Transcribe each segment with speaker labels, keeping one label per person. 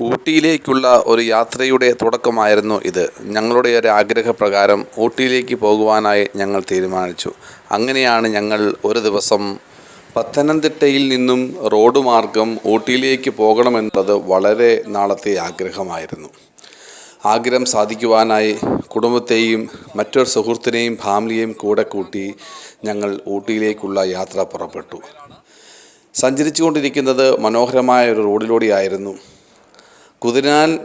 Speaker 1: ഊട്ടിയിലേക്കുള്ള ഒരു യാത്രയുടെ തുടക്കമായിരുന്നു ഇത്. ഞങ്ങളുടെ ഒരു ആഗ്രഹപ്രകാരം ഊട്ടിയിലേക്ക് പോകുവാനായി ഞങ്ങൾ തീരുമാനിച്ചു. അങ്ങനെയാണ് ഞങ്ങൾ ഒരു ദിവസം പത്തനംതിട്ടയിൽ നിന്നും റോഡ് മാർഗം ഊട്ടിയിലേക്ക് പോകണമെന്നത് വളരെ നാളത്തെ ആഗ്രഹമായിരുന്നു. ആഗ്രഹം സാധിക്കുവാനായി കുടുംബത്തെയും മറ്റൊരു സുഹൃത്തിനെയും ഫാമിലിയെയും കൂടെ കൂട്ടി ഞങ്ങൾ ഊട്ടിയിലേക്കുള്ള യാത്ര പുറപ്പെട്ടു. സഞ്ചരിച്ചുകൊണ്ടിരിക്കുന്നത് മനോഹരമായ ഒരു റോഡിലൂടെയായിരുന്നു. കുതിരാൻ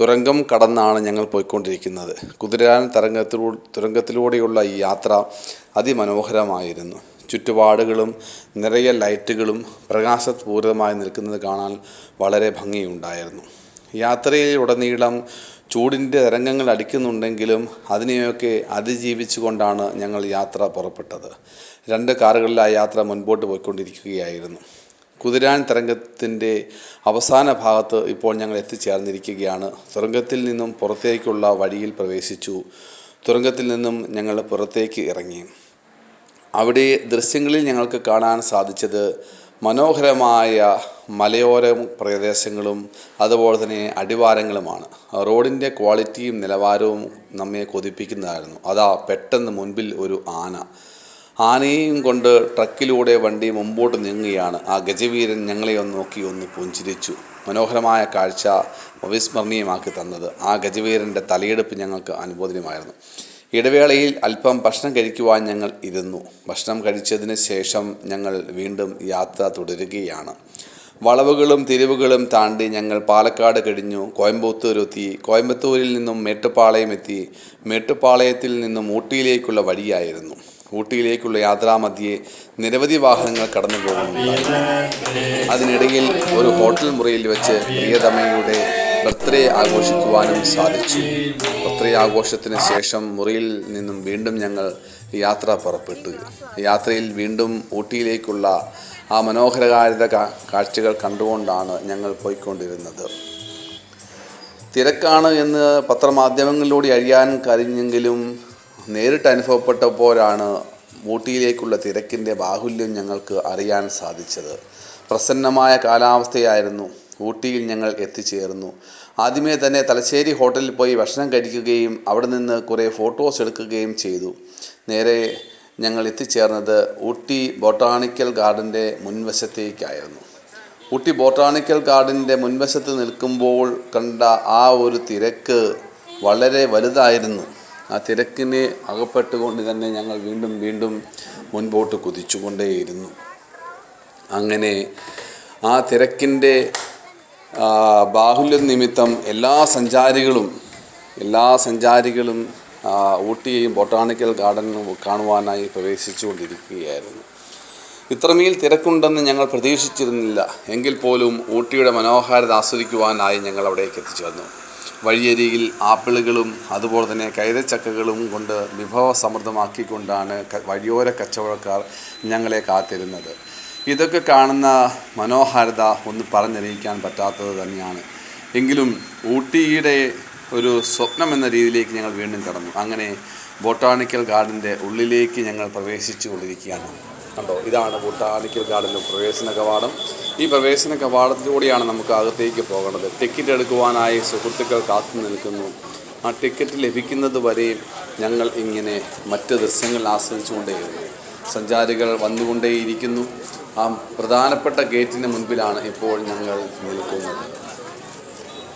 Speaker 1: തുരങ്കം കടന്നാണ് ഞങ്ങൾ പോയിക്കൊണ്ടിരിക്കുന്നത്. കുതിരാൻ തരംഗത്തിലൂ തുരങ്കത്തിലൂടെയുള്ള ഈ യാത്ര അതിമനോഹരമായിരുന്നു. ചുറ്റുപാടുകളും നിറയെ ലൈറ്റുകളും പ്രകാശപൂരിതമായി നിൽക്കുന്നത് കാണാൻ വളരെ ഭംഗിയുണ്ടായിരുന്നു. യാത്രയിലുടനീളം ചൂടിന്റെ തരംഗങ്ങൾ അടിക്കുന്നുണ്ടെങ്കിലും അതിനെയൊക്കെ അതിജീവിച്ചുകൊണ്ടാണ് ഞങ്ങൾ യാത്ര പുറപ്പെട്ടത്. രണ്ട് കാറുകളിലായി യാത്ര മുൻപോട്ട് പോയിക്കൊണ്ടിരിക്കുകയായിരുന്നു. കുതിരാൻ തരംഗത്തിന്റെ അവസാന ഭാഗത്ത് ഇപ്പോൾ ഞങ്ങൾ എത്തിച്ചേർന്നിരിക്കുകയാണ്. തുരങ്കത്തിൽ നിന്നും പുറത്തേക്കുള്ള വഴിയിൽ പ്രവേശിച്ചു. തുരങ്കത്തിൽ നിന്നും ഞങ്ങൾ പുറത്തേക്ക് ഇറങ്ങി. അവിടെ ദൃശ്യങ്ങളിൽ ഞങ്ങൾക്ക് കാണാൻ സാധിച്ചത് മനോഹരമായ മലയോര പ്രദേശങ്ങളും അതുപോലെ തന്നെ അടിവാരങ്ങളുമാണ്. റോഡിന്റെ ക്വാളിറ്റിയും നിലവാരവും നമ്മെ കൊതിപ്പിക്കുന്നതായിരുന്നു. അതാ പെട്ടെന്ന് മുൻപിൽ ഒരു ആന. ആനയും കൊണ്ട് ട്രക്കിലൂടെ വണ്ടി മുമ്പോട്ട് നീങ്ങുകയാണ്. ആ ഗജവീരൻ ഞങ്ങളെ ഒന്ന് നോക്കി ഒന്ന് പുഞ്ചിരിച്ചു. മനോഹരമായ കാഴ്ച അവിസ്മരണീയമാക്കി തന്നത്. ആ ഗജവീരന്റെ തലയെടുപ്പ് ഞങ്ങൾക്ക് അനുബോധനമായിരുന്നു ഇടവേളയിൽ അല്പം ഭക്ഷണം കഴിക്കുവാൻ ഞങ്ങൾ ഇരുന്നു. ഭക്ഷണം കഴിച്ചതിന് ശേഷം ഞങ്ങൾ വീണ്ടും യാത്ര തുടരുകയാണ്. വളവുകളും തിരിവുകളും താണ്ടി ഞങ്ങൾ പാലക്കാട് കഴിഞ്ഞു. കോയമ്പത്തൂർ എത്തി. കോയമ്പത്തൂരിൽ നിന്നും മേട്ടുപ്പാളയം എത്തി. മേട്ടുപ്പാളയത്തിൽ നിന്നും ഊട്ടിയിലേക്കുള്ള വഴിയായിരുന്നു. ഊട്ടിയിലേക്കുള്ള യാത്രാമധ്യേ നിരവധി വാഹനങ്ങൾ കടന്നു പോകുന്നു അതിനിടയിൽ ഒരു ഹോട്ടൽ മുറിയിൽ വെച്ച് പ്രിയതമയുടെ ബർത്ത്ഡേ ആഘോഷിക്കുവാനും സാധിച്ചു. ബർത്ത്ഡേ ആഘോഷത്തിന് ശേഷം മുറിയിൽ നിന്നും വീണ്ടും ഞങ്ങൾ യാത്ര പുറപ്പെട്ടു. യാത്രയിൽ വീണ്ടും ഊട്ടിയിലേക്കുള്ള ആ മനോഹരകാരിത കാഴ്ചകൾ കണ്ടുകൊണ്ടാണ് ഞങ്ങൾ പോയിക്കൊണ്ടിരുന്നത്. തിരക്കാണ് എന്ന് പത്രമാധ്യമങ്ങളിലൂടെ അറിയാൻ കഴിഞ്ഞെങ്കിലും നേരിട്ട് അനുഭവപ്പെട്ടപ്പോഴാണ് ഊട്ടിയിലേക്കുള്ള തിരക്കിന്റെ ബാഹുല്യം ഞങ്ങൾക്ക് അറിയാൻ സാധിച്ചത്. പ്രസന്നമായ കാലാവസ്ഥയായിരുന്നു. ഊട്ടിയിൽ ഞങ്ങൾ എത്തിച്ചേർന്നു. ആദ്യമേ തന്നെ തലശ്ശേരി ഹോട്ടലിൽ പോയി ഭക്ഷണം കഴിക്കുകയും അവിടെ നിന്ന് കുറേ ഫോട്ടോസ് എടുക്കുകയും ചെയ്തു. നേരെ ഞങ്ങൾ എത്തിച്ചേർന്നത് ഊട്ടി ബൊട്ടാണിക്കൽ ഗാർഡന്റെ മുൻവശത്തേക്കായിരുന്നു. ഊട്ടി ബോട്ടാണിക്കൽ ഗാർഡന്റെ മുൻവശത്ത് നിൽക്കുമ്പോൾ കണ്ട ആ ഒരു തിരക്ക് വളരെ വലുതായിരുന്നു. ആ തിരക്കിനെ അകപ്പെട്ടുകൊണ്ട് തന്നെ ഞങ്ങൾ വീണ്ടും വീണ്ടും മുൻപോട്ട് കുതിച്ചുകൊണ്ടേയിരുന്നു. അങ്ങനെ ആ തിരക്കിന്റെ ബാഹുല്യം നിമിത്തം എല്ലാ സഞ്ചാരികളും എല്ലാ സഞ്ചാരികളും ഊട്ടിയെയും ബൊട്ടാണിക്കൽ ഗാർഡനും കാണുവാനായി പ്രവേശിച്ചുകൊണ്ടിരിക്കുകയായിരുന്നു. ഇത്രമേൽ തിരക്കുണ്ടെന്ന് ഞങ്ങൾ പ്രതീക്ഷിച്ചിരുന്നില്ല. എങ്കിൽ പോലും ഊട്ടിയുടെ മനോഹാരിത ആസ്വദിക്കുവാനായി ഞങ്ങൾ അവിടേക്ക് എത്തിച്ചേർന്നു വഴിയരികിൽ ആപ്പിളുകളും അതുപോലെ തന്നെ കൈതച്ചക്കകളും കൊണ്ട് വിഭവസമൃദ്ധമാക്കിക്കൊണ്ടാണ് സമൃദ്ധമാക്കിക്കൊണ്ടാണ് വഴിയോര കച്ചവടക്കാർ ഞങ്ങളെ കാത്തിരുന്നത്. ഇതൊക്കെ കാണുന്ന മനോഹാരിത ഒന്ന് പറഞ്ഞറിയിക്കാൻ പറ്റാത്തത് തന്നെയാണ്. എങ്കിലും ഊട്ടിയുടെ ഒരു സ്വപ്നം എന്ന രീതിയിലേക്ക് ഞങ്ങൾ വീണ്ടും കടന്നു. അങ്ങനെ ബൊട്ടാണിക്കൽ ഗാർഡന്റെ ഉള്ളിലേക്ക് ഞങ്ങൾ പ്രവേശിച്ചു കൊണ്ടിരിക്കുകയാണ് കണ്ടോ? ഇതാണ് ബൊട്ടാണിക്കൽ ഗാർഡന്റെ പ്രവേശന കവാടം. ഈ പ്രവേശന കവാടത്തിലൂടെയാണ് നമുക്ക് അകത്തേക്ക് പോകേണ്ടത്. ടിക്കറ്റ് എടുക്കുവാനായി സുഹൃത്തുക്കൾ കാത്തു നിൽക്കുന്നു. ആ ടിക്കറ്റ് ലഭിക്കുന്നത് വരെ ഞങ്ങൾ ഇങ്ങനെ മറ്റ് ദൃശ്യങ്ങൾ ആസ്വദിച്ചുകൊണ്ടേയിരുന്നു. സഞ്ചാരികൾ വന്നുകൊണ്ടേയിരിക്കുന്നു. ആ പ്രധാനപ്പെട്ട ഗേറ്റിന് മുൻപിലാണ് ഇപ്പോൾ ഞങ്ങൾ നിൽക്കുന്നത്.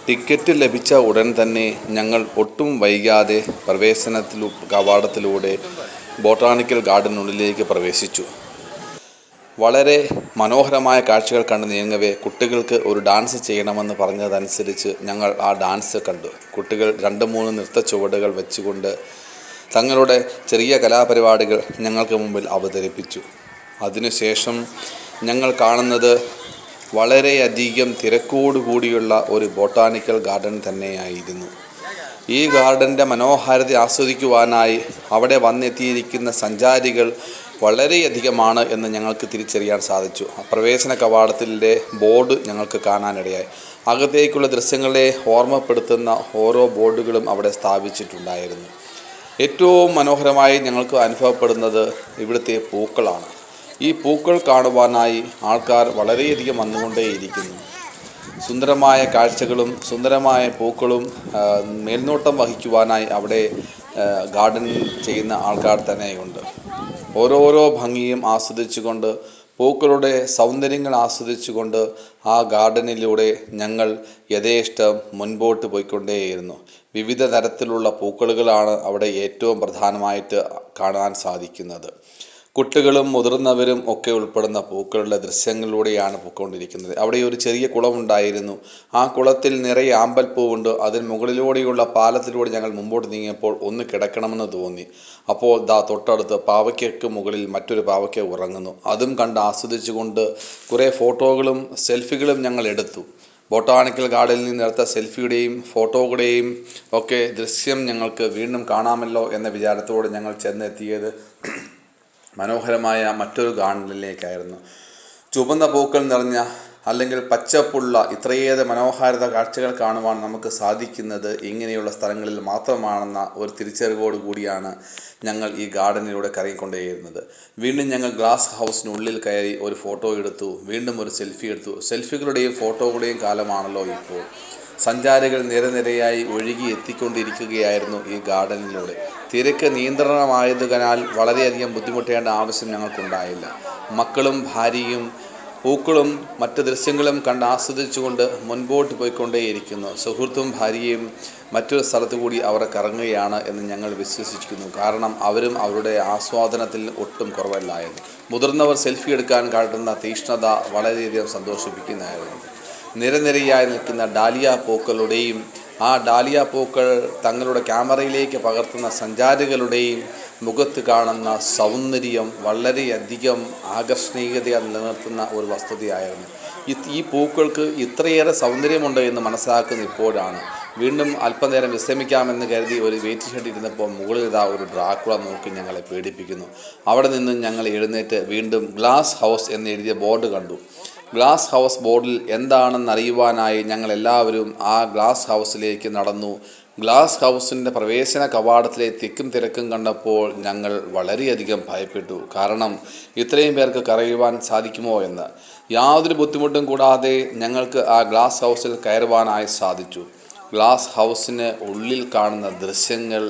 Speaker 1: ടിക്കറ്റ് ലഭിച്ച ഉടൻ തന്നെ ഞങ്ങൾ ഒട്ടും വൈകാതെ പ്രവേശനത്തിലു കവാടത്തിലൂടെ ബോട്ടാണിക്കൽ ഗാർഡനുള്ളിലേക്ക് പ്രവേശിച്ചു. വളരെ മനോഹരമായ കാഴ്ചകൾ കണ്ട് നീങ്ങവേ. കുട്ടികൾക്ക് ഒരു ഡാൻസ് ചെയ്യണമെന്ന് പറഞ്ഞതനുസരിച്ച് ഞങ്ങൾ ആ ഡാൻസ് കണ്ടു. കുട്ടികൾ രണ്ട് മൂന്ന് നൃത്ത ചുവടുകൾ വെച്ചുകൊണ്ട് തങ്ങളുടെ ചെറിയ കലാപരിപാടികൾ ഞങ്ങൾക്ക് മുമ്പിൽ അവതരിപ്പിച്ചു. അതിനുശേഷം ഞങ്ങൾ കാണുന്നത് വളരെയധികം തിരക്കോട് കൂടിയുള്ള ഒരു ബോട്ടാണിക്കൽ ഗാർഡൻ തന്നെയായിരുന്നു. ഈ ഗാർഡന്റെ മനോഹാരിത ആസ്വദിക്കുവാനായി അവിടെ വന്നെത്തിയിരിക്കുന്ന സഞ്ചാരികൾ വളരെയധികമാണ് എന്ന് ഞങ്ങൾക്ക് തിരിച്ചറിയാൻ സാധിച്ചു. പ്രവേശന കവാടത്തിന്റെ ബോർഡ് ഞങ്ങൾക്ക് കാണാനിടയായി. അകത്തേക്കുള്ള ദൃശ്യങ്ങളെ ഓർമ്മപ്പെടുത്തുന്ന ഓരോ ബോർഡുകളും അവിടെ സ്ഥാപിച്ചിട്ടുണ്ടായിരുന്നു. ഏറ്റവും മനോഹരമായി ഞങ്ങൾക്ക് അനുഭവപ്പെടുന്നത് ഇവിടുത്തെ പൂക്കളാണ്. ഈ പൂക്കൾ കാണുവാനായി ആൾക്കാർ വളരെയധികം വന്നുകൊണ്ടേയിരിക്കുന്നു. സുന്ദരമായ കാഴ്ചകളും സുന്ദരമായ പൂക്കളും മേൽനോട്ടം വഹിക്കുവാനായി അവിടെ ഗാർഡനിങ് ചെയ്യുന്ന ആൾക്കാർ തന്നെയുണ്ട്. ഓരോരോ ഭംഗിയും ആസ്വദിച്ചുകൊണ്ട് പൂക്കളുടെ സൗന്ദര്യങ്ങൾ ആസ്വദിച്ചുകൊണ്ട് ആ ഗാർഡനിലൂടെ ഞങ്ങൾ യഥേഷ്ടം മുൻപോട്ട് പോയിക്കൊണ്ടേയിരുന്നു. വിവിധ തരത്തിലുള്ള പൂക്കളുകളാണ് അവിടെ ഏറ്റവും പ്രധാനമായിട്ട് കാണാൻ സാധിക്കുന്നത്. കുട്ടികളും മുതിർന്നവരും ഒക്കെ ഉൾപ്പെടുന്ന പൂക്കളുടെ ദൃശ്യങ്ങളിലൂടെയാണ് പൂക്കൊണ്ടിരിക്കുന്നത്. അവിടെ ഒരു ചെറിയ കുളമുണ്ടായിരുന്നു. ആ കുളത്തിൽ നിറയെ ആമ്പൽ പൂവുണ്ട്. അതിന് മുകളിലൂടെയുള്ള പാലത്തിലൂടെ ഞങ്ങൾ മുമ്പോട്ട് നീങ്ങിയപ്പോൾ ഒന്ന് കിടക്കണമെന്ന് തോന്നി. അപ്പോൾ ദാ തൊട്ടടുത്ത് പാവയ്ക്കു മുകളിൽ മറ്റൊരു പാവയ്ക്ക ഉറങ്ങുന്നു. അതും കണ്ട് ആസ്വദിച്ചുകൊണ്ട് കുറേ ഫോട്ടോകളും സെൽഫികളും ഞങ്ങൾ എടുത്തു. ബൊട്ടാണിക്കൽ ഗാർഡനിൽ നിന്നെടുത്ത സെൽഫിയുടെയും ഫോട്ടോകളുടെയും ഒക്കെ ദൃശ്യം ഞങ്ങൾക്ക് വീണ്ടും കാണാമല്ലോ എന്ന വിചാരത്തോടെ ഞങ്ങൾ ചെന്നെത്തിയത് മനോഹരമായ മറ്റൊരു ഗാർഡനിലേക്കായിരുന്നു ചുവന്ന പൂക്കൾ നിറഞ്ഞ അല്ലെങ്കിൽ പച്ചപ്പുള്ള ഇത്രയേറെ മനോഹാരിത കാഴ്ചകൾ കാണുവാൻ നമുക്ക് സാധിക്കുന്നത് ഇങ്ങനെയുള്ള സ്ഥലങ്ങളിൽ മാത്രമാണെന്ന ഒരു തിരിച്ചറിവോട് കൂടിയാണ് ഞങ്ങൾ ഈ ഗാർഡനിലൂടെ കറങ്ങിക്കൊണ്ടേയിരുന്നത്. വീണ്ടും ഞങ്ങൾ ഗ്ലാസ് ഹൗസിനുള്ളിൽ കയറി ഒരു ഫോട്ടോ എടുത്തു. വീണ്ടും ഒരു സെൽഫി എടുത്തു. സെൽഫികളുടെയും ഫോട്ടോകളുടെയും കാലമാണല്ലോ ഇപ്പോൾ. സഞ്ചാരികൾ നിരനിരയായി ഒഴുകി എത്തിക്കൊണ്ടിരിക്കുകയായിരുന്നു ഈ ഗാർഡനിലൂടെ. തിരക്ക് നിയന്ത്രണമായതിനാൽ വളരെയധികം ബുദ്ധിമുട്ടേണ്ട ആവശ്യം ഞങ്ങൾക്കുണ്ടായില്ല. മക്കളും ഭാര്യയും പൂക്കളും മറ്റ് ദൃശ്യങ്ങളും കണ്ട് ആസ്വദിച്ചുകൊണ്ട് മുൻപോട്ട് പോയിക്കൊണ്ടേയിരിക്കുന്നു. സുഹൃത്തും ഭാര്യയും മറ്റൊരു സ്ഥലത്തു കൂടി അവർ കറങ്ങുകയാണ് എന്ന് ഞങ്ങൾ വിശ്വസിച്ചിരിക്കുന്നു. കാരണം അവരും അവരുടെ ആസ്വാദനത്തിൽ ഒട്ടും കുറവല്ലായിരുന്നു. മുതിർന്നവർ സെൽഫി എടുക്കാൻ കാട്ടുന്ന തീക്ഷ്ണത വളരെയധികം സന്തോഷിപ്പിക്കുന്നതായിരുന്നു. നിരനിരയായി നിൽക്കുന്ന ഡാലിയ പൂക്കളുടെയും ആ ഡാലിയ പൂക്കൾ തങ്ങളുടെ ക്യാമറയിലേക്ക് പകർത്തുന്ന സഞ്ചാരികളുടെയും മുഖത്ത് കാണുന്ന സൗന്ദര്യം വളരെയധികം ആകർഷണീയത നിലനിർത്തുന്ന ഒരു വസ്തുതയായിരുന്നു. ഈ പൂക്കൾക്ക് ഇത്രയേറെ സൗന്ദര്യമുണ്ട് എന്ന് മനസ്സിലാക്കുന്ന ഇപ്പോഴാണ്. വീണ്ടും അല്പനേരം വിശ്രമിക്കാമെന്ന് കരുതി ഒരു വെയിറ്റ് ഷെഡ് ഇരുന്നപ്പോൾ മുകളിൽ ഇതാ ഒരു ഡ്രാക്കുള നോക്കി ഞങ്ങളെ പേടിപ്പിക്കുന്നു. അവിടെ നിന്നും ഞങ്ങൾ എഴുന്നേറ്റ് വീണ്ടും ഗ്ലാസ് ഹൗസ് എന്ന് എഴുതിയ ബോർഡ് കണ്ടു. ഗ്ലാസ് ഹൗസ് ബോർഡിൽ എന്താണെന്ന് അറിയുവാനായി ഞങ്ങൾ എല്ലാവരും ആ ഗ്ലാസ് ഹൗസിലേക്ക് നടന്നു. ഗ്ലാസ് ഹൗസിന്റെ പ്രവേശന കവാടത്തിലെ തിക്കും തിരക്കും കണ്ടപ്പോൾ ഞങ്ങൾ വളരെയധികം ഭയപ്പെട്ടു. കാരണം ഇത്രയും പേർക്ക് കറയുവാൻ സാധിക്കുമോ എന്ന്. യാതൊരു ബുദ്ധിമുട്ടും കൂടാതെ ഞങ്ങൾക്ക് ആ ഗ്ലാസ് ഹൗസിൽ കയറുവാനായി സാധിച്ചു. ഗ്ലാസ് ഹൗസിന് ഉള്ളിൽ കാണുന്ന ദൃശ്യങ്ങൾ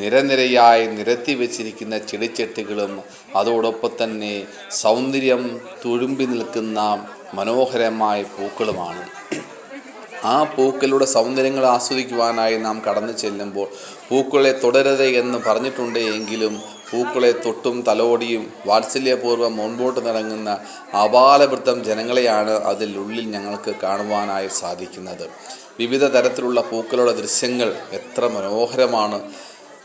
Speaker 1: നിരനിരയായി നിരത്തി വെച്ചിരിക്കുന്ന ചെടിച്ചട്ടികളും അതോടൊപ്പം തന്നെ സൗന്ദര്യം തുഴുമ്പി നിൽക്കുന്ന മനോഹരമായ പൂക്കളുമാണ്. ആ പൂക്കളുടെ സൗന്ദര്യങ്ങൾ ആസ്വദിക്കുവാനായി നാം കടന്നു ചെല്ലുമ്പോൾ പൂക്കളെ തുടരുത് എന്ന് പറഞ്ഞിട്ടുണ്ട് എങ്കിലും പൂക്കളെ തൊട്ടും തലോടിയും വാത്സല്യപൂർവം മുൻപോട്ട് നടങ്ങുന്ന അപാലവൃത്തം ജനങ്ങളെയാണ് അതിലുള്ളിൽ ഞങ്ങൾക്ക് കാണുവാനായി സാധിക്കുന്നത്. വിവിധ തരത്തിലുള്ള പൂക്കളുടെ ദൃശ്യങ്ങൾ എത്ര മനോഹരമാണ്.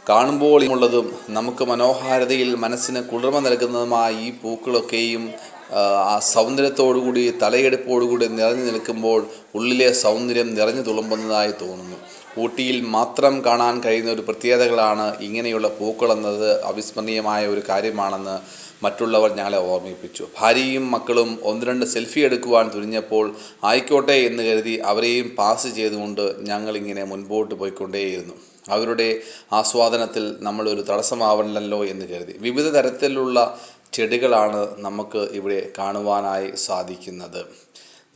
Speaker 1: കാണുമ്പോൾ ഉള്ളതും നമുക്ക് മനോഹാരിതയിൽ മനസ്സിന് കുളിർമ നൽകുന്നതുമായ ഈ പൂക്കളൊക്കെയും ആ, സൗന്ദര്യത്തോടുകൂടി തലയെടുപ്പോടുകൂടി നിറഞ്ഞു നിൽക്കുമ്പോൾ ഉള്ളിലെ സൗന്ദര്യം നിറഞ്ഞു തുളുമ്പുന്നതായി തോന്നുന്നു. ഊട്ടിയിൽ മാത്രം കാണാൻ കഴിയുന്ന ഒരു പ്രത്യേകതകളാണ് ഇങ്ങനെയുള്ള പൂക്കളെന്നത് അവിസ്മരണീയമായ ഒരു കാര്യമാണെന്ന് മറ്റുള്ളവർ ഞങ്ങളെ ഓർമ്മിപ്പിച്ചു. ഭാര്യയും മക്കളും ഒന്ന് രണ്ട് സെൽഫി എടുക്കുവാൻ തുനിഞ്ഞപ്പോൾ ആയിക്കോട്ടെ എന്ന് കരുതി അവരെയും പാസ് ചെയ്തുകൊണ്ട് ഞങ്ങളിങ്ങനെ മുൻപോട്ട് പോയിക്കൊണ്ടേയിരുന്നു. അവരുടെ ആസ്വാദനത്തിൽ നമ്മളൊരു തടസ്സമാവണമല്ലോ എന്ന് കരുതി. വിവിധ തരത്തിലുള്ള ചെടികളാണ് നമുക്ക് ഇവിടെ കാണുവാനായി സാധിക്കുന്നത്.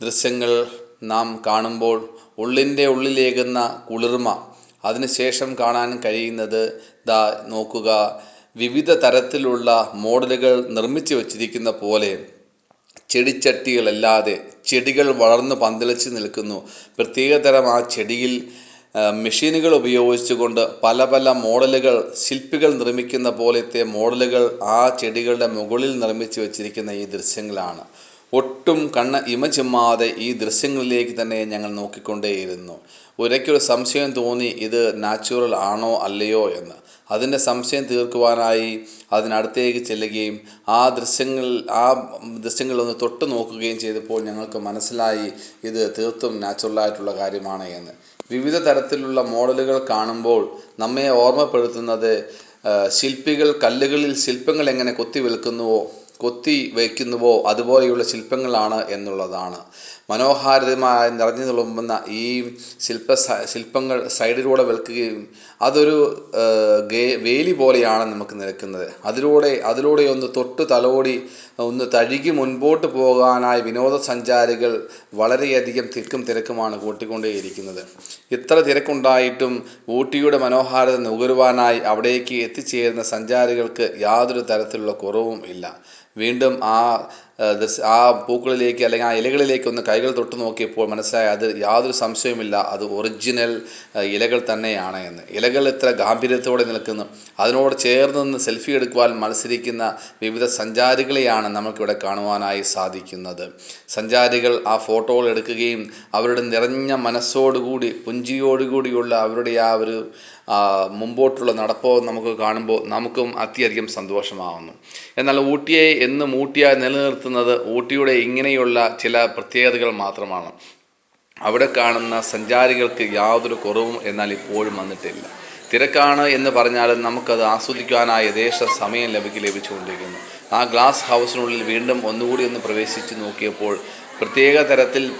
Speaker 1: ദൃശ്യങ്ങൾ നാം കാണുമ്പോൾ ഉള്ളിന്റെ ഉള്ളിലേകുന്ന കുളിർമ അതിനുശേഷം കാണാൻ കഴിയുന്നത് ദാ നോക്കുക വിവിധ തരത്തിലുള്ള മോഡലുകൾ നിർമ്മിച്ചു വച്ചിരിക്കുന്ന പോലെ ചെടിച്ചട്ടികളല്ലാതെ ചെടികൾ വളർന്ന് പന്തലിച്ച് നിൽക്കുന്നു. പ്രത്യേകതരം ആ ചെടിയിൽ മെഷീനുകൾ ഉപയോഗിച്ചുകൊണ്ട് പല പല മോഡലുകൾ ശില്പികൾ നിർമ്മിക്കുന്ന പോലത്തെ മോഡലുകൾ ആ ചെടികളുടെ മുകളിൽ നിർമ്മിച്ചു വച്ചിരിക്കുന്ന ഈ ദൃശ്യങ്ങളാണ്. ഒട്ടും കണ്ണ് ഇമ ചിമ്മാതെ ഈ ദൃശ്യങ്ങളിലേക്ക് തന്നെ ഞങ്ങൾ നോക്കിക്കൊണ്ടേയിരുന്നു. ഒരയ്ക്കൊരു സംശയം തോന്നി ഇത് നാച്ചുറൽ ആണോ അല്ലയോ എന്ന്. അതിന്റെ സംശയം തീർക്കുവാനായി അതിനടുത്തേക്ക് ചെല്ലുകയും ആ ദൃശ്യങ്ങൾ ആ ദൃശ്യങ്ങളൊന്ന് തൊട്ട് നോക്കുകയും ചെയ്തപ്പോൾ ഞങ്ങൾക്ക് മനസ്സിലായി ഇത് തീർത്തും നാച്ചുറലായിട്ടുള്ള കാര്യമാണ് എന്ന്. വിവിധ തരത്തിലുള്ള മോഡലുകൾ കാണുമ്പോൾ നമ്മെ ഓർമ്മപ്പെടുത്തുന്നത് ശില്പികൾ കല്ലുകളിൽ ശില്പങ്ങൾ എങ്ങനെ കൊത്തി വിൽക്കുന്നുവോ കൊത്തി വയ്ക്കുന്നുവോ അതുപോലെയുള്ള ശില്പങ്ങളാണ് എന്നുള്ളതാണ്. മനോഹാരിതമായി നിറഞ്ഞു തുളുമ്പുന്ന ഈ ശില്പ ശില്പങ്ങൾ സൈഡിലൂടെ വെൽക്കുകയും അതൊരു ഗേ- വേലി പോലെയാണ് നമുക്ക് നിൽക്കുന്നത് അതിലൂടെ അതിലൂടെ ഒന്ന് തൊട്ട് തലോടി ഒന്ന് തഴുകി മുൻപോട്ട് പോകാനായി വിനോദസഞ്ചാരികൾ വളരെയധികം തിക്കും തിരക്കുമാണ് കൂട്ടിക്കൊണ്ടേയിരിക്കുന്നത്. ഇത്ര തിരക്കുണ്ടായിട്ടും ഊട്ടിയുടെ മനോഹാരിത നുകരുവാനായി അവിടേക്ക് എത്തിച്ചേരുന്ന സഞ്ചാരികൾക്ക് യാതൊരു തരത്തിലുള്ള കുറവും ഇല്ല. വീണ്ടും ആ ആ, പൂക്കളിലേക്ക് അല്ലെങ്കിൽ ആ ഇലകളിലേക്ക് ഒന്ന് കൈകൾ തൊട്ട് നോക്കിയപ്പോൾ മനസ്സിലായ അത് യാതൊരു സംശയവുമില്ല അത് ഒറിജിനൽ ഇലകൾ തന്നെയാണ് എന്ന്. ഇലകൾ ഇത്ര ഗാംഭീര്യത്തോടെ നിൽക്കുന്നു. അതിനോട് ചേർന്ന് നിന്ന് സെൽഫി എടുക്കുവാൻ മത്സരിക്കുന്ന വിവിധ സഞ്ചാരികളെയാണ് നമുക്കിവിടെ കാണുവാനായി സാധിക്കുന്നത്. സഞ്ചാരികൾ ആ ഫോട്ടോകൾ എടുക്കുകയും അവരുടെ നിറഞ്ഞ മനസ്സോടുകൂടി പുഞ്ചിയോടുകൂടിയുള്ള അവരുടെ ആ ഒരു മുമ്പോട്ടുള്ള നടപ്പോ നമുക്ക് കാണുമ്പോൾ നമുക്കും അത്യധികം സന്തോഷമാവുന്നു. എന്നാൽ ഊട്ടിയെ എന്നും ഊട്ടിയായി നിലനിർത്തുന്നത് ഊട്ടിയുടെ ഇങ്ങനെയുള്ള ചില പ്രത്യേകതകൾ മാത്രമാണ്. അവിടെ കാണുന്ന സഞ്ചാരികൾക്ക് യാതൊരു കുറവും എന്നാൽ ഇപ്പോഴും വന്നിട്ടില്ല. തിരക്കാണ് എന്ന് പറഞ്ഞാലും നമുക്കത് ആസ്വദിക്കാനായ ദേശ സമയം ലഭിക്കും ലഭിച്ചുകൊണ്ടിരിക്കുന്നു. ആ ഗ്ലാസ് ഹൗസിനുള്ളിൽ വീണ്ടും ഒന്നുകൂടി ഒന്ന് പ്രവേശിച്ച് നോക്കിയപ്പോൾ പ്രത്യേക തരത്തിൽ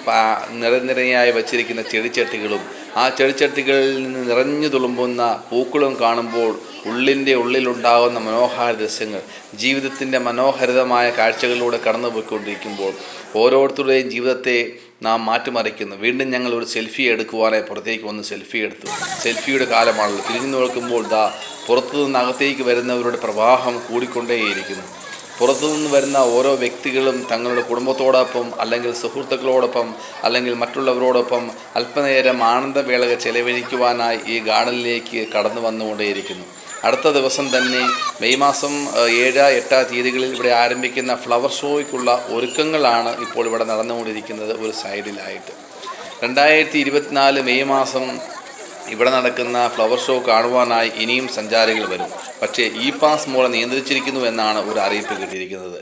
Speaker 1: നിരനിരയായി വച്ചിരിക്കുന്ന ചെടിച്ചട്ടികളും ആ ചെടിച്ചട്ടികളിൽ നിന്ന് നിറഞ്ഞു തുളുമ്പുന്ന പൂക്കളും കാണുമ്പോൾ ഉള്ളിന്റെ ഉള്ളിലുണ്ടാകുന്ന മനോഹര ദൃശ്യങ്ങൾ ജീവിതത്തിന്റെ മനോഹരിതമായ കാഴ്ചകളിലൂടെ കടന്നു പോയിക്കൊണ്ടിരിക്കുമ്പോൾ ഓരോരുത്തരുടെയും ജീവിതത്തെ നാം മാറ്റിമറിക്കുന്നു. വീണ്ടും ഞങ്ങൾ ഒരു സെൽഫി എടുക്കുവാനായി പുറത്തേക്ക് വന്ന് സെൽഫി എടുത്തു. സെൽഫിയുടെ കാലമാണല്ലോ. തിരിഞ്ഞു നോക്കുമ്പോൾ ദാ പുറത്തു അകത്തേക്ക് വരുന്നവരുടെ പ്രവാഹം കൂടിക്കൊണ്ടേയിരിക്കുന്നു. പുറത്തുനിന്ന് വരുന്ന ഓരോ വ്യക്തികളും തങ്ങളുടെ കുടുംബത്തോടൊപ്പം അല്ലെങ്കിൽ സുഹൃത്തുക്കളോടൊപ്പം അല്ലെങ്കിൽ മറ്റുള്ളവരോടൊപ്പം അല്പനേരം ആനന്ദവേളകൾ ചെലവഴിക്കുവാനായി ഈ ഗാർഡനിലേക്ക് കടന്നു വന്നുകൊണ്ടേയിരിക്കുന്നു. അടുത്ത ദിവസം തന്നെ മെയ് മാസം ഏഴ് എട്ട് തീയതികളിൽ ഇവിടെ ആരംഭിക്കുന്ന ഫ്ലവർ ഷോയ്ക്കുള്ള ഒരുക്കങ്ങളാണ് ഇപ്പോൾ ഇവിടെ നടന്നുകൊണ്ടിരിക്കുന്നത് ഒരു സൈഡിലായിട്ട്. രണ്ടായിരത്തി മെയ് മാസം ഇവിടെ നടക്കുന്ന ഫ്ലവർ ഷോ കാണുവാനായി ഇനിയും സഞ്ചാരികൾ വരും. പക്ഷേ ഇ പാസ് മൂലം നിയന്ത്രിച്ചിരിക്കുന്നു എന്നാണ് ഒരു അറിയിപ്പ് കിട്ടിയിരിക്കുന്നത്.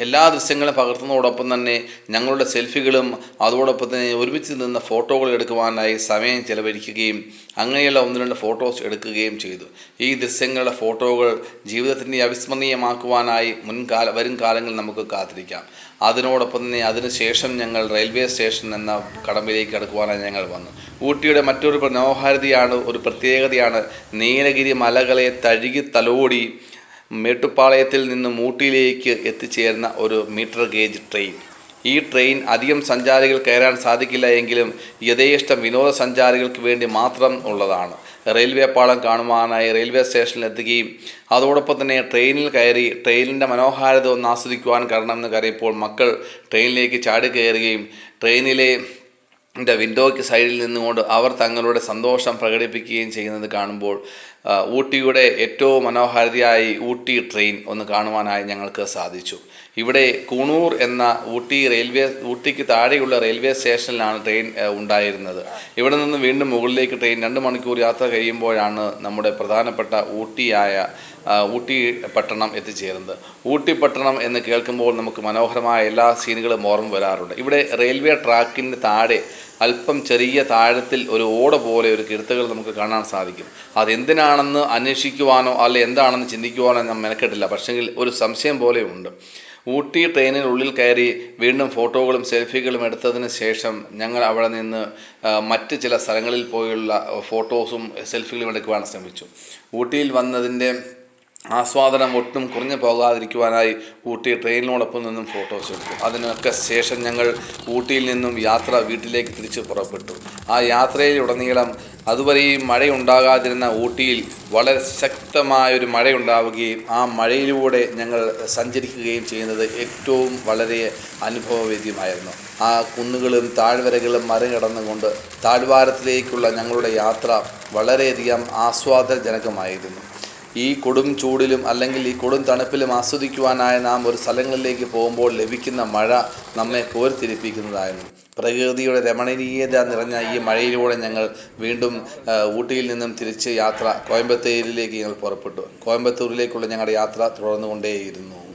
Speaker 1: എല്ലാ ദൃശ്യങ്ങളും പകർത്തുന്നതോടൊപ്പം തന്നെ ഞങ്ങളുടെ സെൽഫികളും അതോടൊപ്പം തന്നെ ഒരുമിച്ച് നിന്ന് ഫോട്ടോകൾ എടുക്കുവാനായി സമയം ചെലവഴിക്കുകയും അങ്ങനെയുള്ള ഒന്ന് രണ്ട് ഫോട്ടോസ് എടുക്കുകയും ചെയ്തു. ഈ ദൃശ്യങ്ങളുടെ ഫോട്ടോകൾ ജീവിതത്തിന്റെ അവിസ്മരണീയമാക്കുവാനായി മുൻകാല വരും കാലങ്ങളിൽ നമുക്ക് കാത്തിരിക്കാം. അതിനോടൊപ്പം തന്നെ അതിനുശേഷം ഞങ്ങൾ റെയിൽവേ സ്റ്റേഷൻ എന്ന കടമ്പിലേക്ക് അടുക്കുവാനായി ഞങ്ങൾ വന്നു. ഊട്ടിയുടെ മറ്റൊരു മനോഹാരിതയാണ് ഒരു പ്രത്യേകതയാണ്. നീലഗിരി മലകളെ തഴുകി തലോടി മേട്ടുപ്പാളയത്തിൽ നിന്ന് മൂട്ടിയിലേക്ക് എത്തിച്ചേരുന്ന ഒരു മീറ്റർ ഗേജ് ട്രെയിൻ. ഈ ട്രെയിൻ അധികം സഞ്ചാരികൾ കയറാൻ സാധിക്കില്ല എങ്കിലും യഥേഷ്ടം വിനോദസഞ്ചാരികൾക്ക് വേണ്ടി മാത്രം ഉള്ളതാണ്. റെയിൽവേ പാളം കാണുവാനായി റെയിൽവേ സ്റ്റേഷനിൽ എത്തുകയും അതോടൊപ്പം തന്നെ ട്രെയിനിൽ കയറി ട്രെയിനിന്റെ മനോഹാരിത ഒന്ന് ആസ്വദിക്കുവാൻ കാരണം എന്ന് കയറിയപ്പോൾ മക്കൾ ട്രെയിനിലേക്ക് ചാടി കയറുകയും ട്രെയിനിലെ ന്റെ വിൻഡോയ്ക്ക് സൈഡിൽ നിന്നുകൊണ്ട് അവർ തങ്ങളുടെ സന്തോഷം പ്രകടിപ്പിക്കുകയും ചെയ്യുന്നത് കാണുമ്പോൾ ഊട്ടിയുടെ ഏറ്റവും മനോഹാരിതയായി ഊട്ടി ട്രെയിൻ ഒന്ന് കാണുവാനായി ഞങ്ങൾക്ക് സാധിച്ചു. ഇവിടെ കൂണൂർ എന്ന ഊട്ടി റെയിൽവേ ഊട്ടിക്ക് താഴെയുള്ള റെയിൽവേ സ്റ്റേഷനിലാണ് ട്രെയിൻ ഉണ്ടായിരുന്നത്. ഇവിടെ നിന്ന് വീണ്ടും മുകളിലേക്ക് ട്രെയിൻ രണ്ട് മണിക്കൂർ യാത്ര കഴിയുമ്പോഴാണ് നമ്മുടെ പ്രധാനപ്പെട്ട ഊട്ടിയായ ഊട്ടി പട്ടണം എത്തിച്ചേരുന്നത്. ഊട്ടി പട്ടണം എന്ന് കേൾക്കുമ്പോൾ നമുക്ക് മനോഹരമായ എല്ലാ സീനുകളും ഓർമ്മ വരാറുണ്ട്. ഇവിടെ റെയിൽവേ ട്രാക്കിന് താഴെ അല്പം ചെറിയ താഴത്തിൽ ഒരു ഓട പോലെ ഒരു കിരുത്തുകൾ നമുക്ക് കാണാൻ സാധിക്കും. അതെന്തിനാണെന്ന് അന്വേഷിക്കുവാനോ അല്ലെ എന്താണെന്ന് ചിന്തിക്കുവാനോ ഞാൻ മെനക്കെട്ടില്ല. പക്ഷെങ്കിൽ ഒരു സംശയം പോലെ ഉണ്ട്. ഊട്ടി ട്രെയിനിനുള്ളിൽ കയറി വീണ്ടും ഫോട്ടോകളും സെൽഫികളും എടുത്തതിന് ശേഷം ഞങ്ങൾ അവിടെ നിന്ന് മറ്റ് ചില സ്ഥലങ്ങളിൽ പോയുള്ള ഫോട്ടോസും സെൽഫികളും എടുക്കുവാൻ ശ്രമിച്ചു. ഊട്ടിയിൽ വന്നതിന്റെ ആസ്വാദനം ഒട്ടും കുറഞ്ഞു പോകാതിരിക്കുവാനായി ഊട്ടി ട്രെയിനിനോടൊപ്പം നിന്നും ഫോട്ടോസ് എടുത്തു. അതിനൊക്കെ ശേഷം ഞങ്ങൾ ഊട്ടിയിൽ നിന്നും യാത്ര വീട്ടിലേക്ക് തിരിച്ച് പുറപ്പെട്ടു. ആ യാത്രയിലുടനീളം അതുവരെയും മഴയുണ്ടാകാതിരുന്ന ഊട്ടിയിൽ വളരെ ശക്തമായൊരു മഴയുണ്ടാവുകയും ആ മഴയിലൂടെ ഞങ്ങൾ സഞ്ചരിക്കുകയും ചെയ്യുന്നത് ഏറ്റവും വളരെ അനുഭവവേദ്യമായിരുന്നു. ആ കുന്നുകളും താഴ്വരകളും മറികടന്നുകൊണ്ട് താഴ്വാരത്തിലേക്കുള്ള ഞങ്ങളുടെ യാത്ര വളരെയധികം ആസ്വാദനജനകമായിരുന്നു. ഈ കൊടും ചൂടിലും അല്ലെങ്കിൽ ഈ കൊടും തണുപ്പിലും ആസ്വദിക്കുവാനായ നാം ഒരു സ്ഥലങ്ങളിലേക്ക് പോകുമ്പോൾ ലഭിക്കുന്ന മഴ നമ്മെ കോരിത്തിരിപ്പിക്കുന്നതായിരുന്നു. പ്രകൃതിയുടെ രമണീയത നിറഞ്ഞ ഈ മഴയിലൂടെ ഞങ്ങൾ വീണ്ടും ഊട്ടിയിൽ നിന്നും തിരിച്ച് യാത്ര കോയമ്പത്തൂരിലേക്ക് ഞങ്ങൾ പുറപ്പെട്ടു. കോയമ്പത്തൂരിലേക്കുള്ള ഞങ്ങളുടെ യാത്ര തുടർന്നുകൊണ്ടേയിരുന്നു.